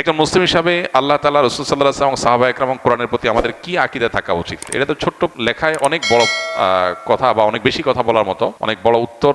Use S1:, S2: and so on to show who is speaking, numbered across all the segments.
S1: একটা মুসলিম হিসাবে আল্লাহ তালা রসুল সাল্লাহ এবং সাহাবা একরাম কোরআনের প্রতি আমাদের কি আকিদা থাকা উচিত? এটা তো ছোট্ট লেখায় অনেক বড় কথা বা অনেক বেশি কথা বলার মতো, অনেক বড় উত্তর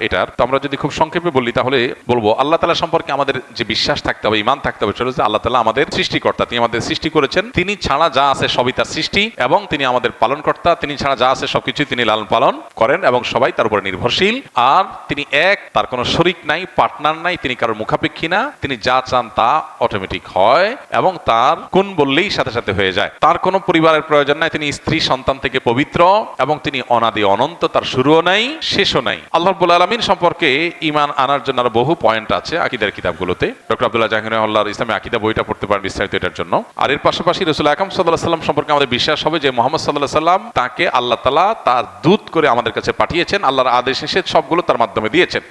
S1: এটার। তো আমরা যদি খুব সংক্ষেপে বলি, তাহলে বলব, আল্লাহ তালা সম্পর্কে আমাদের যে বিশ্বাস থাকতে হবে ইমান থাকতে হবে, সেটা হচ্ছে আল্লাহ তালা আমাদের সৃষ্টিকর্তা। তিনি আমাদের সৃষ্টি করেছেন। তিনি ছাড়া যা আছে সবই তার সৃষ্টি এবং তিনি আমাদের পালনকর্তা। তিনি ছাড়া যা আছে সবকিছুই তিনি লালন পালন করেন এবং সবাই তার উপরে নির্ভরশীল। আর তিনি এক, তার কোনো শরিক নাই, পার্টনার নাই, তিনি কারোর মুখাপেক্ষী না। তিনি যা চান তা অটোমেটিক হয় এবং তার কোন বললেই সাথে সাথে হয়ে যায়। তার কোনো পরিবারের প্রয়োজন নাই, তিনি স্ত্রী সন্তান থেকে পবিত্র এবং তিনি অনাদি অনন্ত, তার শুরুও নাই, শেষও নাই। আল্লাহ রব্বুল আলমিন সম্পর্কে ইমান আনার জন্য আরও বহু পয়েন্ট আছে আকিদার কিতাবগুলোতে। ডক্টর আব্দুল্লাহ জাহির আল্লাহর ইসলামী আকিদা বইটা পড়তে পারেন বিস্তারিত এটার জন্য। আর এর পাশাপাশি রসুল আকাম সাল্লাহ সাল্লাম সম্পর্কে আমাদের বিশ্বাস হবে যে মোহাম্মদ সাল্লাহ সাল্লাম তাকে আল্লাহ তালা তার দূত করে আমাদের কাছে পাঠিয়েছেন, আল্লাহর আদেশ নিষেধ সবগুলো তার মাধ্যমে দিয়েছেন।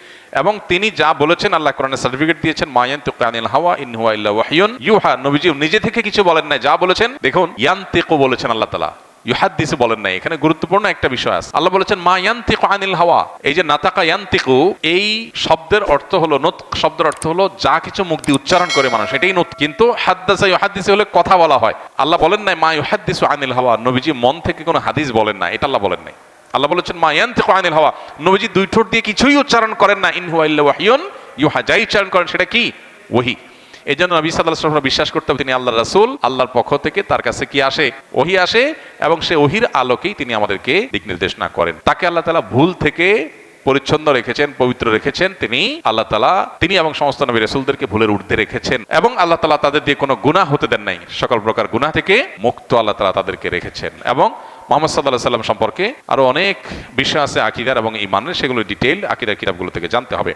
S1: এবং তিনি যা বলেছেন আল্লাহ কোরআনের সার্টিফিকেট দিয়েছেন মায়ান তুকানিল হাওয়া, ইন হুয়া ইল্লা ওয়াহিয়ুন ইউহা। নবীজি নিজে থেকে কিছু বলেন নাই, যা বলেছেন, দেখুন, ইয়ান্তিকু বলেছেন আল্লাহ তাআলা। ইউহাদ্দিসে বলেন নাই, এখানে গুরুত্বপূর্ণ একটা বিষয় আছে। আল্লাহ বলেছেন, মা ইয়ান্তিকু আনিল হাওয়া। এই যে নাতাকা ইয়ান্তিকু, এই শব্দের অর্থ হলো নত শব্দের অর্থ হলো যা কিছু দিয়ে উচ্চারণ করে মানুষ, এটাই নত কিন্তু হাদ্দাসা, ইউহাদ্দিসে হলে কথা বলা হয়। আল্লাহ বলেন নাই, মা ইউহাদ্দিসু আনিল হাওয়া। নবীজি মন থেকে কোনো হাদিস বলেন না এটা আল্লাহ বলেন নাই। আল্লাহ বলেছেন, মা ইয়ান্তিকু আনিল হাওয়া। নবীজি দুই ঠোঁট দিয়ে কিছুই উচ্চারণ করেন না। ইন হুয়া ইল্লা ওয়াহিয়ুন। ইউহা যাই উচ্চারণ করেন, সেটা কি? ওহি এই জন্য নবী সাল্লাহ সাল্লাম বিশ্বাস করতে হবে তিনি আল্লাহ রাসূল, আল্লাহর পক্ষ থেকে তার কাছে কি আসে? ওহি আসে এবং সে ওহির আলোকেই তিনি আমাদেরকে দিক নির্দেশ না করেন। তাকে আল্লাহ তালা ভুল থেকে পরিচ্ছন্ন রেখেছেন, পবিত্র রেখেছেন তিনি। আল্লাহ তালা তিনি এবং সমস্ত নবী রসুলদেরকে ভুলের ঊর্ধ্বে রেখেছেন এবং আল্লাহ তালা তাদের দিয়ে কোনো গুনাহ হতে দেন নাই। সকল প্রকার গুনাহ থেকে মুক্ত আল্লাহ তালা তাদেরকে রেখেছেন এবং মোহাম্মদ সাল্লাহ সাল্লাম সম্পর্কে আরও অনেক বিষয় আছে আকিদার এবং ইমানের সেগুলো ডিটেইল আকিদার কিতাবগুলো থেকে জানতে হবে।